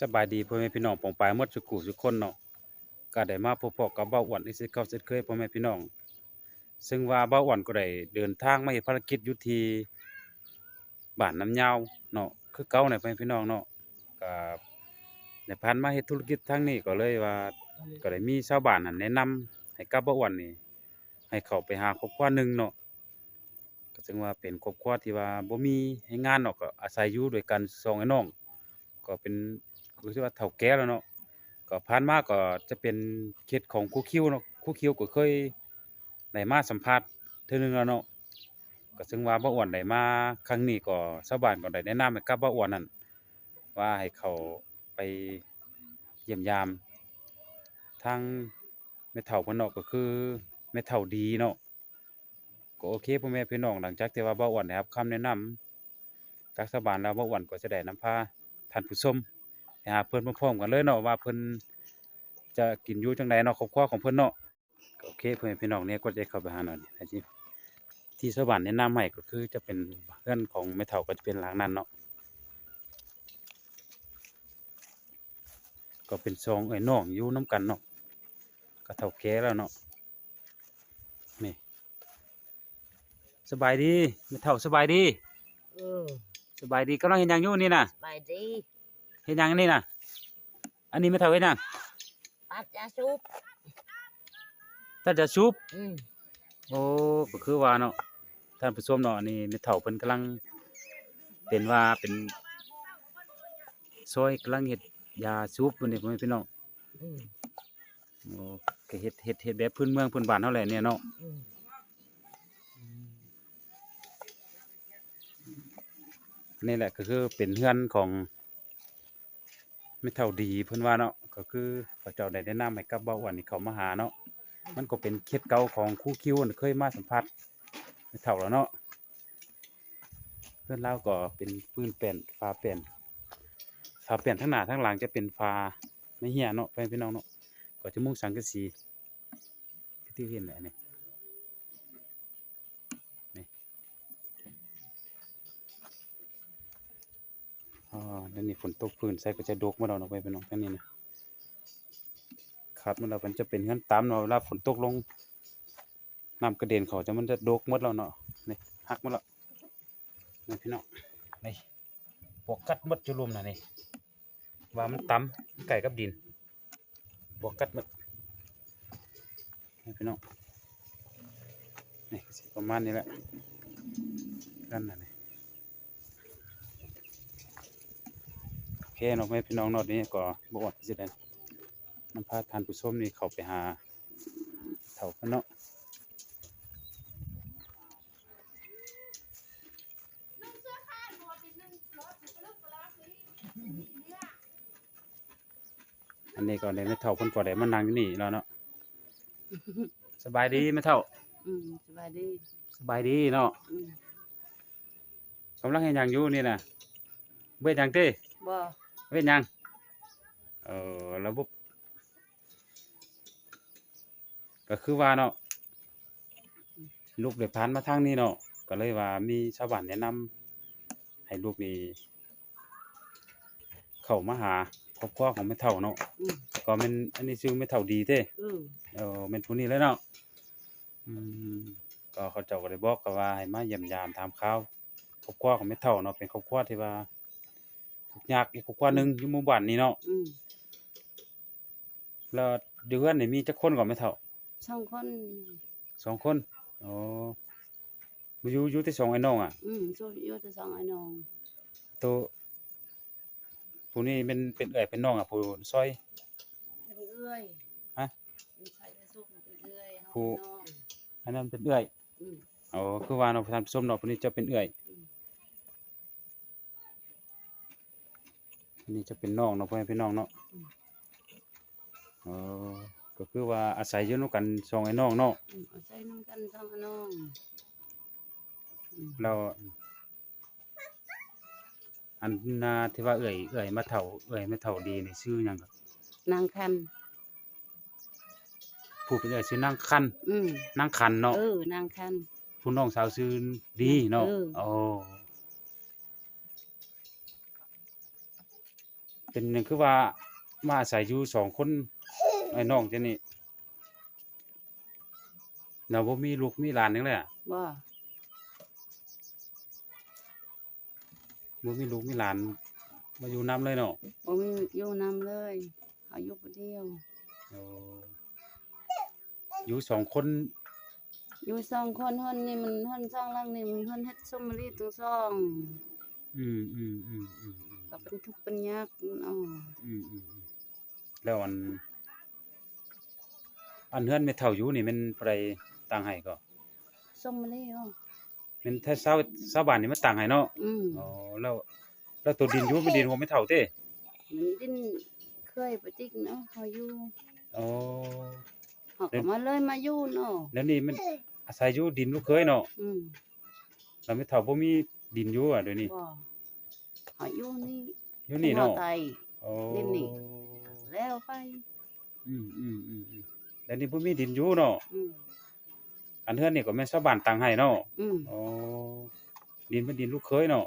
สบายดีพ่อแม่พี่น้องปองปายมดสุขุทุกคนเนาะก็ได้มาพบพอกับเบ้าอ้วนอีกเก่าเช่นเคยพ่อแม่พี่น้อง ซึ่งว่าเบ้าอ้วนก็ได้เดินทางมาเฮ็ดภารกิจอยู่ที่บ้านน้ำยาวเนาะคือเก่าน่ะพ่อแม่พี่น้องเนาะก็ได้ผ่านมาเฮ็ดธุรกิจทางนี้ก็เลยว่าก็ได้มีชาวบ้านนั่นแนะนำให้กับเบ้าอ้วนนี่ให้เขาไปหาครอบครัวหนึงเนาะก็ซึ่งว่าเป็นครอบครัวที่ว่าบ่มีเฮ็ดงานเนาะก็อาศัยอยู่ด้วยกันสองไอ้น้อง ก็เป็น คือว่าเฒ่าแก่แล้วเนาะก็ผ่านมาก็จะเป็นเคสของครูคิวเนาะครูคิวก็เคยได้มาสัมภาษณ์เทื่อหนึงแล้วเนาะก็ซึ่งว่าบ่อ้วนได้มาครั้งนี้ก็ชาวบ้านก็ได้แนะนำให้กับบ่อ้วนนั่นว่าให้เขาไปเยี่ยมยามทางแม่เฒ่าเพิ่นเนาะก็คือแม่เฒ่าดีเนาะก็โอเคพ่อแม่พี่น้องหลังจากที่ว่าบ่อ้วนได้รับคำแนะนำจากชาวบ้านแล้วบ่อ้วนก็จะได้นำพาท่านผู้ชม หาเพิ่นพร้อมๆกันเลยเนาะว่าเพิ่นจะกินอยู่จังไดเนาะครอบครัวของเพิ่นเนาะก็โอเคเพื่อนพี่น้องเนี่ยก็จะเข้าไปหาหน่อยนะที่ที่ชาวบ้านแนะนำให้ก็คือจะเป็นเพื่อนของแม่เฒ่าก็จะเป็นหลังนั้นเนาะก็เป็นสองเอ้ยน้องอยู่นํกันเนาะก็เฒ่าแก่แล้วเนาะนี่สบายดีแม่เฒ่าสบายดีเออสบายดีกำลังเฮ็ดหยังอยู่นี่น่ะสบายดี เฮ็ดหยังอันนี่น่ะอันนี้ไม่เท่าเฮ็ดหยังปัดยาสูบถ้าจะชุบอืมโอ้ก็คือว่าเนาะท่านผู้ชมเนาะอันนี้ไม่เท่าเพิ่นกำลัง เป็นว่าเป็นซอยกำลังเฮ็ดยาชุบเพิ่นนี่พ่อแม่พี่น้องอืมโอ้ก็เฮ็ดเฮ็ดเฮ็ดแบบพื้นเมืองพื้นบ้านเฮาแหละเนี่ยเนาะอืมนี่แหละก็คือเป็นเฮือนของ ไม่เท่าดีเพิ่นว่าเนาะก็คือเขาเจ้าได้แนะนำให้กับเบาอ้วนนี่เขามาหาเนาะมันก็เป็นเคล็ดเก่าของครูคิวเคยมาสัมผัสไม่เท่าแล้วเนาะเพื่อนเล่าก็เป็นปืนแป่นฟ้าแป่นฟ้าแป่นทั้งหน้าทั้งหลังจะเป็นฟ้าไม่เหี้ยเนาะแฟนพี่น้องเนาะก็จะมุ่งสังกะสีที่เห็นแหละเนี่นี่ อ๋อแล้วนี่ฝนตกพื้นใส่ก็จะดกมาเราเนาะไปพี่น้องท่านนี้นะครับมันเรามันจะเป็นเงื่อนตามเนาะเวลาฝนตกลงน้ำกระเด็นเขาจะมันจะดกมดแล้วเนาะนี่หักมดแล้วนี่พี่น้องนี่ปวกกัดมดจุลุมน่ะนี่ว่ามันต่ำไก่กับดินบวกกัดมดนี่พี่น้องนี่ประมาณนี้แหละกันน่ะนี่โอ เคเนาะแม่พี่น้องเนอดนี้ก็บอกว่าสิได้นำพาทานผู้ชมนี่เข้าไปหาเถากันเนาะอันนี้ก็ได้แม่เฒ่าเพิ่นก็ได้มานั่งอยู่นี่แล้วเนาะสบายดีแม่เฒ่าอืมสบายดีสบายดีเนาะอืมกำลังเฮ็ดหยังอยู่นี่น่ะเฮ็ดหยังติบ่ เฮ็ดหยังเออระบบก็คือว่าเนาะลูกได้ผ่านมาทางนี้เนาะก็เลยว่ามีชาวบ้านแนะนำให้ลูกนี่เข้ามาหาครอบครัวของแม่เฒ่าเนาะอืมก็แม่นอันนี้ชื่อแม่เฒ่าดีเด้อืมเออแม่นผู้นี้เลยเนาะอืมก็เขาเจ้าก็ได้บอกก็ว่าให้มาเยี่ยมยามถามข่าวครอบครัวของแม่เฒ่าเนาะเป็นครอบครัวที่ว่า ทุกข์ยากอีกครอบครัวหนึงอยู่หมู่บ้านนี้เนาะอืมแล้วเดือนนี่มีจักคนก่อนแม่เฒ่าสองคน สองคนอ๋ออยู่อยู่ที่สองไอ้น้องอะอืมสู้อยู่แต่สองไอ้น้องตัวผู้นี้เป็นเป็นเอื้อยเป็นน้องอะผู้ซอย เป็นเอื้อยฮะเป็นใครจะสู้เป็นเอื้อยเฮาผู้ เป็นน้องอันนั้นเป็นเอื้อยอืม อ๋อคือว่าเนาะท่านผู้ชมเนาะผู้นี้จะเป็นเอื้อย อืมอันนี้จะเป็นน้องเนาะพ่อแม่พี่น้องเนาะอ๋อก็คือว่าอาศัยอยู่นำกันสองไอ้น้องเนาะอืมเอาใส่น้ำกันสองไอ้น้องอืมเราอันนาที่ว่าเอ่ยเอ่ยมาเฒ่าเอ่ยมาเฒ่าดีนี่ชื่อหยังครับนางคันผู้เป็นเอ่ยชื่อนางคันอืมนางคันเนาะเออนางคัน ผู้น้องสาวชื่อดีเนาะเออ โอ้ เป็นหยังคือว่ามาอาศัยอยู่สองคนไอ้น้องจังนี่เราบ่มีลูกมีหลานหยังเลยอะบ่บ่มีลูกมีหลาน มาอยู่นํเลยเนาะบ่มีอยู่นำเลยเขาอยู่ผู้เดียว โอ้อยู่สองคนอยู่สองคนเฮือนนี่มันเฮือนสองหลังนี่มันเฮือนเฮ็ดซุมมะลิทั้งสอง อืมอืมอืมอืมอืม ก็เป็นทุกข์เป็นยากอ๋ออืมอืมอืมแล้วอัน อันเฮือนแม่เฒ่าอยู่นี่แมันไผต่างให้ก็ซุมมะลิอ๋อแมันถ้าชาวชาวบ้านนี่มันต่างให้เนาะอืมอ๋อแล้วแล้วตัวดินอยู่เป็นดินของแม่เฒ่าเต้มันดิ้นเคยไปติ๊กเนาะเขาอยู่อ๋อเขาก็มาเลยมาอยู่เนาะแล้วนี่มันอาศัยอยู่ดินลูกเคยเนาะอืมแล้วแม่เฒ่าบ่มีดินอยู่อะเดี๋ยวนี้ บ่ เขาอยู่นี่อยู่นี่เนาะหัวไตอ๋อดินนี่แล้วไป อืมอืมอืมอืมแล้วนี่บ่มีดินอยู่เนาะอืมอันเฮือนนี่ก็แม่นชาวบ้านต่างให้เนาะอืมอ๋อดินเป็นดินลูกเคยเนาะ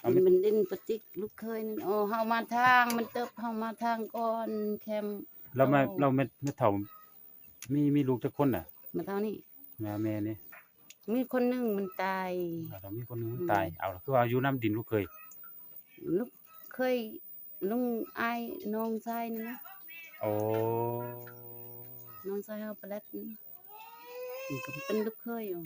เอามันไม่เป็นดินปฏิกลูกเคยนี่โอ้เฮามาทางมันเติบเฮามาทางก่อนแคมเรามาโอ้เราแม่แม่เฒ่ามีมีลูกจักคนน่ะมาเท่านี้ แม่แม่นี่ มีคนหนึงมันตายอ่าเรามีคนหนึงมันอืมตาย เอาล่ะคือว่าอยู่น้ำดินลูกเคย ลูกเคยลุงอายน้องชายนี่นะโอ้น้องชายเฮาปลัดนี่มันก็เป็นลูกเคยอยู่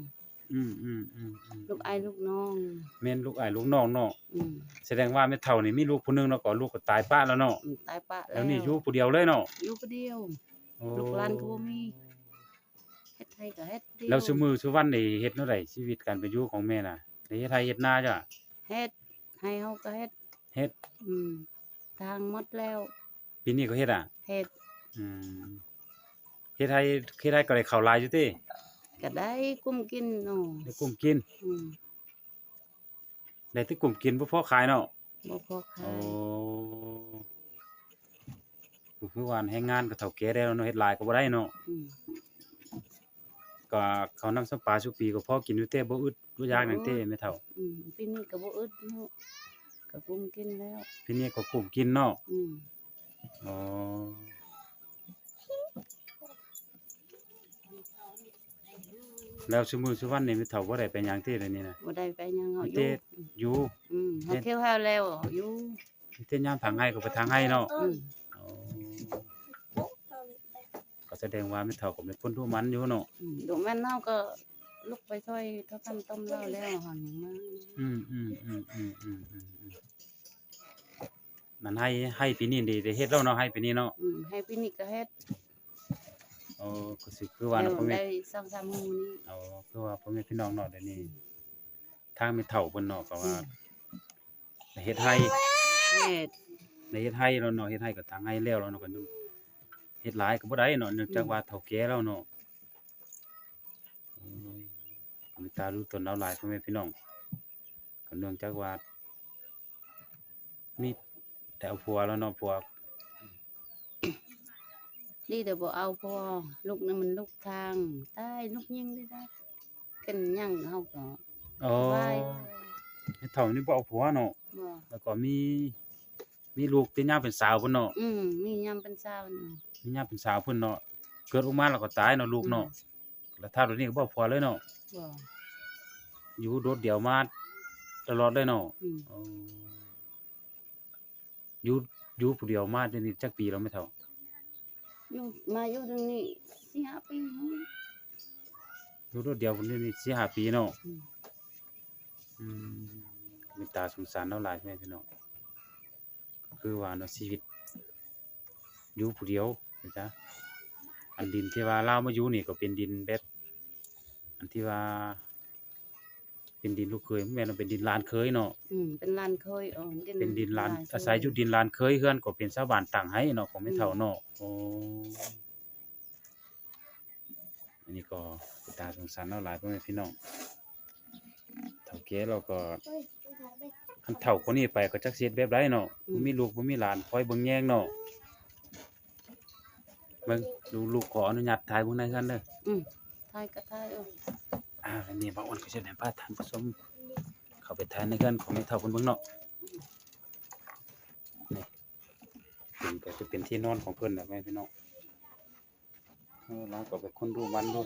อืมอืมอืมอืมลูกอายลูกน้อง แม่นลูกอ้ายลูกน้องเนาะ อืมแสดงว่าแม่เฒ่านี่มีลูกผู้หนึงแล้วก็ลูกก็ตายป้าแล้วเนาะ มันตายปะแล้วแล้วนี่อยู่ผู้เดียวเลยเนาะอยู่ผู้เดียว โอ้ลูกหลานก็บ่มี เฮ็ดไทยก็เฮ็ดเดียวแล้วซุมื้อซุวันนี่เฮ็ดแนวใดชีวิตการเป็นอยู่ของแม่น่ะได้เฮ็ดไร่เฮ็ดนาจ้ะเฮ็ดให้เฮาก็เฮ็ดเฮ็ดอืมทางหมดแล้วปีนี้ก็เฮ็ดอะเฮ็ดอืมเฮ็ดไร่เฮ็ดไร่ก็ได้ข้าวหลายอยู่ติก็ได้กุ้มกินเนาะได้กุมกินอืมได้แต่กุมกินบ่พอขายเนาะบ่พอขาโอ้ยก็คือว่าแรงงานก็เฒ่าแก่ได้แล้วเนาะเฮ็ดหลายก็บ่ได้เนาะอืม ก็เขาวนำสำปลาสุปีก็พอกินอยู่แต่บ่อึดบ่อยากหยังเต้แม่เฒ่าอืมปีนี้ก็บ่อึดเนาะก็กุ้มกินแล้วทีนี้ก็กุมกินเนาะอืมอ๋อแล้วซุมื้อซุวันนี่แม่เฒ่าบ่ได้ไปหยังเต้เลยวนี้นะ บ่ได้ไปหยังเฮาอเต้ยู่อยู่ อืมเฮาเฮ็ดเที่ยวหาแล้วอยู่มีแต่ยามทางให้ก็ไปทางให้เนาะ อืม อ๋อก็ แสดงว่าแม่เฒ่าก็เป็นคนรู้มันอยู่เนาะอืมดูแม่นเฮาก็ลุกไปช่วยเขาทำต้มเหล้าแล้วหาหยังมาอืมอืมอืมอืมอืมอืมอืมนั่นให้ให้ปีนี้ได้ได้เฮ็ดแล้วเนาะให้ปีนี้เนาะอืมให้ปีนี้ก็เฮ็ดเออก็สิคือว่าแล้เนาะวพ่อแม่ได้2-3มื้อนี้เอาคือว่าพ่อแม่พี่น้องเนาะเดี๋ยวนี้ทางแม่เฒ่าเพิ่นเนาะก็ว่าได้เฮ็ดให้เฮ็ดได้เฮ็ดให้แล้วเนาะเฮ็ดให้ก็ทางให้แล้วแล้วเนาะก็ยัง เฮ็ดหลายก็บ่ได้เนาะเนื่องจากว่าเฒ่าแก่แล้วเนาะเออมีตารู้ตนเอาหลายพ่อแม่พี่น้องก็เนื่องจากว่ามีแต่เอาผัวแล้วเนาะผัวดีแต่บ่เอาพอลูกนั้นมันลูกทางตายลูกยิงได้ได้กันยังเฮาก็อ๋อไว้ไอ้เฒ่านี่บ่เอาผัวเนาะบ่แล้วก็มี มีลูกที่ย่าเป็นสาวเพิ่นเนาะอืมมียามเป็นเช้าเนาะ มีย่าเป็นสาวเพิ่นเนาะเกิดออกมาแล้วก็ตายเนาะลูกเนาะแล้วถ้าเดี๋ยวนี้ก็บ่เอาผัวเลยเนาะบ่อยู่โดดเดี่ยวมาตลอดเลยเนาะอืมอ๋ออยู่อยู่ผู้เดียวมาเดี๋ยวนี้จักปีแล้วไม่เท่าอยู่มาอยู่ตรงนี้4-5ปีเนาะอยู่โดดเดี่ยวคนนี้นี่4 5ปีเนาะอืม อืมมีตาสงสารเราหลายแม่พี่น้องก็คือว่าเนาะชีวิตอยู่ผู้เดียว นะจ๊ะอันดินที่ว่าเรามาอยู่นี่ก็เป็นดินแบบอันที่ว่า เป็นดินลูกเคยแม่นว่าเป็นดินลานเคยเนาะอืมเป็นลานเคยอ๋อเป็นดินลานเคอาศัยอยู่ดินลานเคยเฮือนก็เป็นชาวบ้านต่างให้เนาะของแม่เฒ่าเนาะโอ้อันนี้ก็ตาสงสารเราหลายพ่อแม่พี่น้องเฒ่าแก่เราก็คันเฒ่าคนนี้ไปก็จักสิเฮ็ดแบบใดเนาะบ่มีลูกบ่มีหลานคอยเบิ่งแยงเนาะ เบิ่งดูลูกขออนุญาตถ่ายเบิ่งในซั่นเด้ออืมทายก็ทายเอออ่าวันนี้บ่าวอ้วนก็จะให้พาท่านผู้ชมเข้าไปถ่ายในเฮือนของแม่เฒ่าเพิ่นเบิ่งเนาะนี่นก็จะเป็นที่นอนของเพิ่นน่ะแม่พี่น้องเออเราก็เป็นคนดูมันดู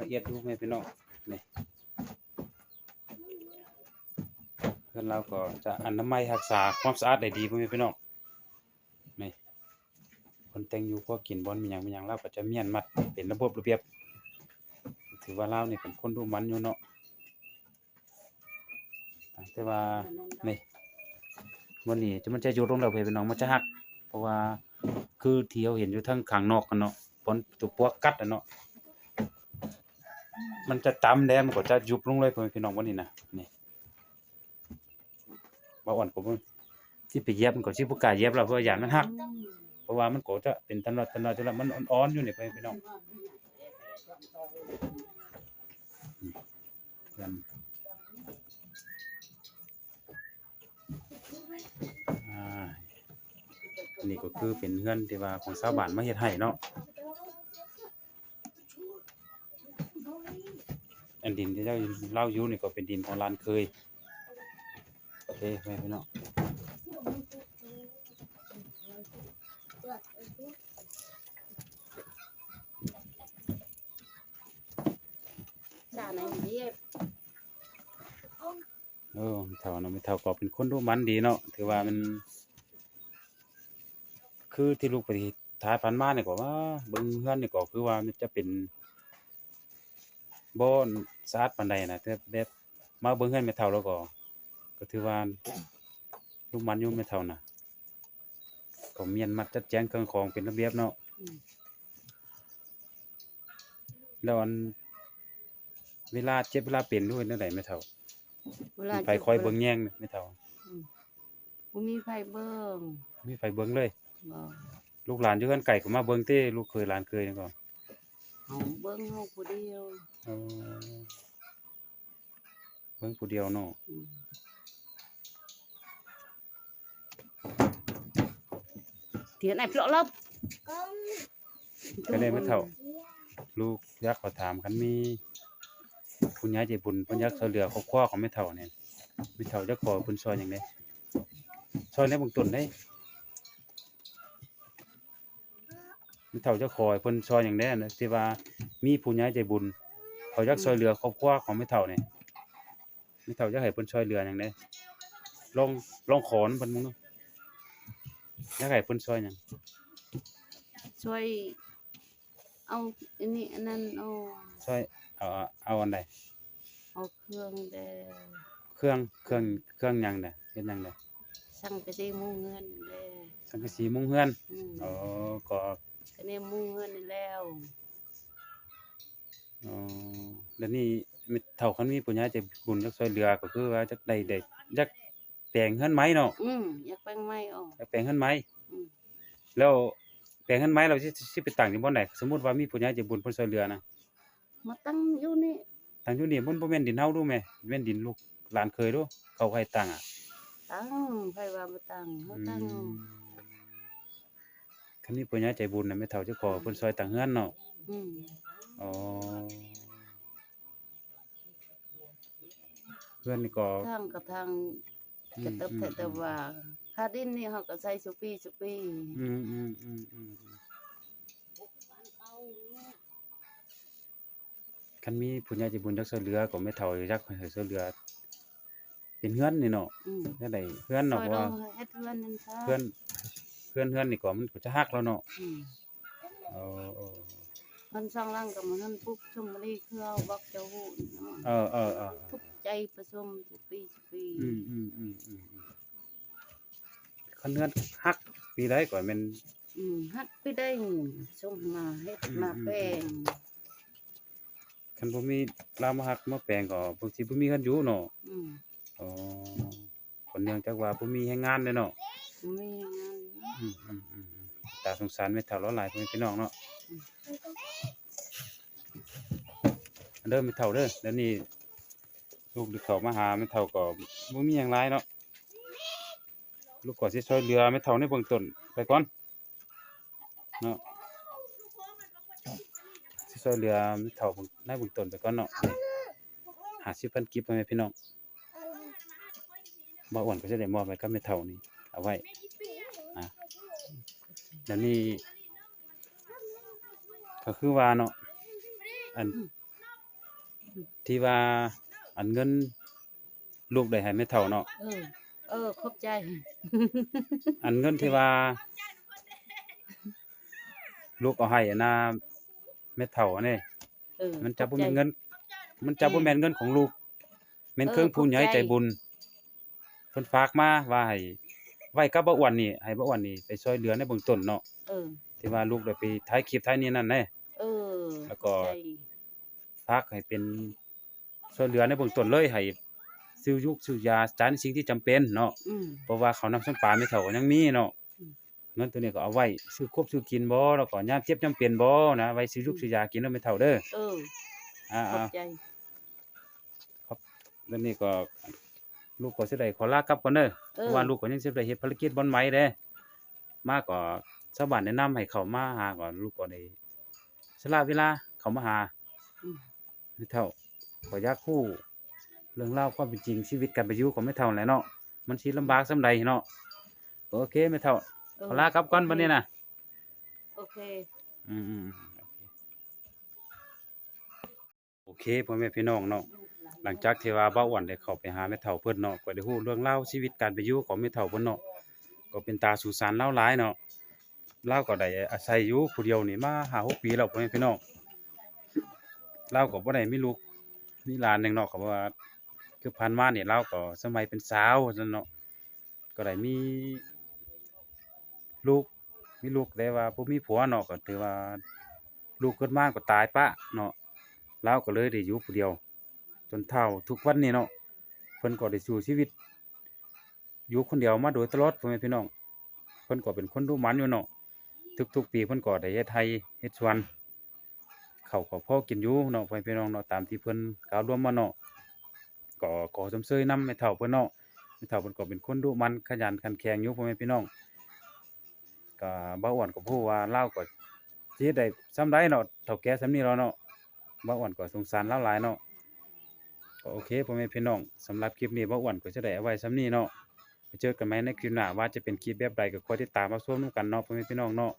ละเอียดดูแม่พี่น้องนี่เพื่อนเราก็จะอนามัยรักษาความสะอาดได้ดีพ่อแม่พี่น้องนี่ คนแต่งอยู่พอกินบ่มีหยังมีหยังเราก็จะเมียนมัดเป็นระบบระเบียบ ถือว่าเรานี่เป็นคนดูมันอยู่เนาะแต่ว่านี่วันนี้จะมันจะอยู่ตรงเราเพื่อนน้องมันจะหัก เพราะว่าคือเที่เราเห็นอยู่ทางข้างนอกกันเนาะผลตัวปวกกัดอะเนาะมันจะตำแล้วมันก็จะยุบลงเลยเพื่อนพี่น้องวันนี้นะนี่บ่อ่อนก็บ่ที่ไปเยียบมันก็สิบ่กล้าเยียบเราเพราะว่าย่านมันหัก ราะว่ามันก็จะเป็นตำนอดตำนอดจนแล้วมันอ่อนๆอยู่นี่เพื่อนพี่น้องกันอ่าอันนี้ก็คือเป็นเฮือนที่ว่าของชาวบ้านมาเฮ็ดให้เนาะ อันดินที่เจ้าเล่าอยู่นี่ก็เป็นดินของลานเคย โอเคไปพี่น้อง สาไหนเรียบเออเท่าเนาะไม่เท่าก็เป็นคนรู้มันดีเนาะถือว่ามัน คือที่ลูกไปท้ายพันมาเนี่ยก็ว่าเบิ่งเฮือนเนี่ยก็คือว่ามันจะเป็นบ่สะอาดปานใดนะแต่แบบมาเบิ่งเฮือนไม่เท่าแล้วก็ ก็ถือว่าลูกมันอยู่ไม่เท่าน่ะ ก็เมียนมัดจัดแจงเครื่องของเป็นระเบียบเนาะอืมแล้วอันเวลาเจ็บเวลาเป็นด้วยนั่นแหละไม่เท่าเวลามีไฟคอยเบิ่งแย่งไม่เท่าบ่มีไฟเบิ่งมีไฟเบิ่งเลยบ่ลูกหลานอยู่กันไก่ก็มาเบิ่งเต้ลูกเคยหลานเคยนี่ก็เฮาเบิ่งเฮาผู้เดียวเออเบิ่งผู้เดียวเนาะ อืม เถียนไอ้เพลาะลบก็เลยไม่เท่า ลูกอยากขอถามกันมีผู้ใหญ่ใจบุญเพิ่นอยากช่วยเหลือครอบครัวของแม่เฒ่าเนี่ยแม่เฒ่าจะขอเพิ่นช่วยหยังไดช่วยในบื้องต้นได้แม่เฒ่าจะขอให้เพิ่นช่วยหยังได้นะที่ว่ามีผู้ใหญ่ใจบุญเขาอยากช่วยเหลือครอบครัวของแม่เฒ่าเนี่ยแม่เฒ่าจะให้เพิ่นช่วยเหลือหยังได้ลองลองขอนพนมึงเนาะ อยากให้เพิ่นช่วยหยังช่วยเอาอันนี้อันนั้นเอาช่วยเอาเอาอันใดเอาเครื่องแดงเครื่องเครื่องเครื่องหยังน่ะเฮ็ดหยังน่ะสั่งกระสีมุงเงินแดงสังกะสีมุงเฮือนอืมอ๋อก็ก็เนี่ยมุงเงินนี่แล้วอ๋อแล้วนี่มีเท่าคันมีปุญญาใจบุญจักช่วยเหลือก็คือว่าจักได้ได้จัก แปลงเฮือนไม้เนาะอืมอยากแปลงไม้ออกจักแปลงเฮือนไม้อืม แล้วแปลงเฮือนไม้เราสิสิไปตั้งอยู่บ่อนใดสมมุติว่ามีปุญญาใจบุญเพิ่นช่วยเหลือนะมาตั้งอยู่นี่ตั้งอยู่นี่มันบ่แม่นดินเฮาดูแม่แม่นดินลูกหลานเคยดูเขาให้ตั้งอะตั้งไผว่ามาตั้งเฮาอืตั้งมคันมีปุญญาใจบุญน่ะแม่เฒ่าจะขอเพิ่นช่วยตั้งเฮือนเนาะอืมอ๋อเพื่อนนี่ก็ทางกับทางอื กระมตับอืมแต่แต่ว่าคาดินนี่เฮาก็ใช้สุปีสุปีอืมอืมอืมอืมคันมีผู้ใหญ่ใจบุญจักช่วยเหลือก็ไม่เท่าจักให้ช่วยเหลือ เป็นเฮือนนี่เนาะอืมจังได๋เฮือนเนาะซเพราะเราว่าเฮ็ดเฮือนนั่นค่ะเฮือนเฮือนเฮือนนี่ก็มันก็จะฮักแล้วเนาะอืมเออเออมันสร้างร่างกับมันปุ๊บชมรีคือเอาบักเจ้าหูเนาะเออเออเออทุก ใจประชุมสุปีสุปีอืมอืมอืมอืมอืมคันเฮือนฮักปีใดก็แม่นอืมฮัดไปได้ส่งมาเฮ็ดอืมาอืม แป้งคันบ่มีลาวมาฮักมาแปลงก็บางทีบ่มีเฮือนอยู่เนาะอืมอ๋อคนเนื่องจากว่าบ่มีแรงงานเด้เนาะมีงานอืมอืมอืมอืมตาสงสารแม่เฒ่าเราหลายพ่อแม่พี่น้องเนาะอันเด้อแม่เฒ่าเด้อเดี๋ยวนี้ ลูกที่เขามาหาแม่เฒ่าก็บ่มีหยังหลายเนาะลูกก็สิช่วยเหลือแม่เฒ่าในเบื้องต้นไปก่อนเนาะสิช่วยเหลือแม่เฒ่าในเบื้องต้นไปก่อนเนาะนี่50,000กิบพ่อแม่พี่น้องบ่อ้วนก็จะได้มอบไว้กับแม่เฒ่านี่เอาไว้อะดี๋ยวนี้ก็คือว่าเนาะอันที่ว่า อันเงิน ลูกได้ให้แม่เฒ่าเนาะเออ เออขอบใจ อันเงินที่ว่า ลูกเอาให้อันน่ะแม่เฒ่าอันนี้เออมันจะขบ่อบใจแม่นเงิน มันจะบ่แม่นเงินของลูกแม่นเออเครื่องผู้ใหญ่ขอบใจใจบุญเพิ่นฝากมาว่าให้ไว้กับบ่อ้วนนี่ให้บ่อ้วนนี่ไปช่วยเหลือในเบื้องต้นเนาะเออ ที่ว่าลูกได้ไปถ่ายคลิปถ่ายนี่นั่นแหละเออแล้วก็ขอบใจ ฝากให้เป็น ช่วยเหลือในเบื้องต้นเลยให้ซื้อยุกซื้อยาจ่ายในสิ่งที่จำเป็นเนาะอืม เพราะว่าเขาวนำส้มปลาไม่เท่าก็ยังมีเนาะอืม เงินตัวนี้ก็เอาไว้ซื้อครบซื้อกินบ่แล้วก็ยามเจ็บยามเป็นบ่นะไว้ซื้อยุกซื้อยากินแล้วไม่เท่าเด้อเอออ่าขอบใจๆแล้วนี่ก็ลูกก็สิได้ขอลากลับก่อนเด้อเอเพอ ราะว่าลูกก็ยังสิได้เฮ็ดภารกิจบ่อนไหมเด้มาก็ชาวบ้านแนะนำให้เขามาหาก่อนลูกก็ได้สละเวลาเขามาหาอืมไม่เท่า ขออยากคู่ เรื่องเล่าวความเป็นจริงชีวิตการไปอยู่ของไม่เท่าแหละเนาะมันสิลำบากส่ำใดเนาะโอเคไม่เท่าเออขอลากลับก่อนบัดนี้นะโอเค อืมๆโอเคพ่อแม่พี่น้องเนาะหลังจากที่ว่าเบ้าอ้วนได้เข้าไปหาแม่เฒ่าเพิ่นเนาะก็ได้ฮู้เรื่องเล่าวชีวิตการไปอยู่ของแม่เฒ่าเพิ่นเนาะก็เป็นตาสู่สารเล่าหลายเนาะเล่าวก็ได้อาศัยอยู่ผู้เดียวนี่มาห้าหกปีแล้วพ่อแม่พี่น้องเล่าวก็บ่ได้มีลูก มีหลานหนึ่งเนาะก็ว่า คือผ่านมานี่ยเล่าก็สมัยเป็นสาวซั่นเนาะก็ได้มีลูกมีลูกแต่ว่าบ่มีผัวเนาะก็ถือว่าลูกเกิดมาก็ตายปะเนาะเลาก็เลยได้อยู่ผู้เดียว จนเฒ่าทุกวันนี้เนาะเพิ่นก็ได้สู้ชีวิต อยู่คนเดียวมาโดยตลอดพ่อแม่พี่น้องเพิ่นก็เป็นคนดูหมันอยู่เนาะทุกๆปีเพิ่นก็ได้เฮ็ดไร่เฮ็ดสวน ข้าก็พอกินอยู่เนาะพ่อพี่น้องเนาะตามที่เพิ่นกล่าวร่วมมาเนาะก็ขอชมเชยนำแม่เฒ่าเพิ่นเนาะแม่เฒ่าเพิ่นก็เป็นคนดุมันขยันขันแข็งอยู่พ่อแม่พี่น้องก็บ่อ้วนก็พูดว่าเล่าก็สิเฮ็ดได้ส่ำใดเนาะเฒ่าแก่ส่ำนี้แล้วเนาะบ่อ้วนก็สงสารเล่าหลายเนาะก็โอเคพ่อแม่พี่น้องสำหรับคลิปนี้บ่อ้วนก็จะได้เอาไว้ส่ำนี้เนาะไปเจอกันใหมในคลิปหน้าว่าจะเป็นคลิปแบบใดก็คอยติดตามรับชมนํกันเนาะพ่อแม่พี่น้องเนาะ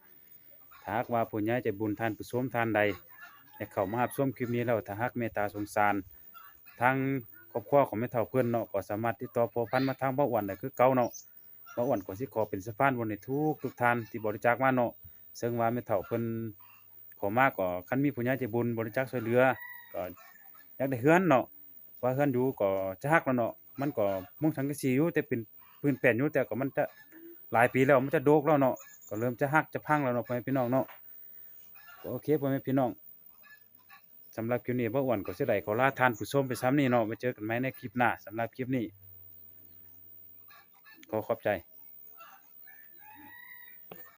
ถ้าหากว่าผู้ใหญ่ใจบุญทานผู้ชมทานใด อยากเข้ามารับชมคลิปนี้แล้วถ้าหากเมตตาสงสารทางครอบครัวของแม่เฒ่าเพิ่อนเนาะก็สามารถติดต่อพัวพันมาทางบ่อ้วนได้คือเก่าเนาะบ่อ้วนก็สิขอเป็นสะพานบุญให้ทุกทุกท่านที่บริจาคมาเนาะซึ่งว่าแม่เฒ่าเพิ่นขอมากก็คันมีผู้ใหญ่ใจบุญบริจาคช่วยเหลือก็อยากได้เฮือนเนาะว่าเฮือนอยู่ก็จะฮักแล้วเนาะมันก็มุ่งสังกะสีอยู่แต่เป็นพื้นแป้นอยู่แต่ก็มันจะหลายปีแล้วมันจะโดกแล้วเนาะก็เริ่มจะฮักจะพังแล้วเนาะพ่อแม่พี่น้องเนาะโอเคพ่อแม่พี่น้อง สำหรับคลิปนี้บ่อ้วนก็สิได้ขอลาทานผู้ชมไปซ้ำนี่เนาะไปเจอกันไหมในคลิปหน้าสำหรับคลิปนี้ ขอขอบใจ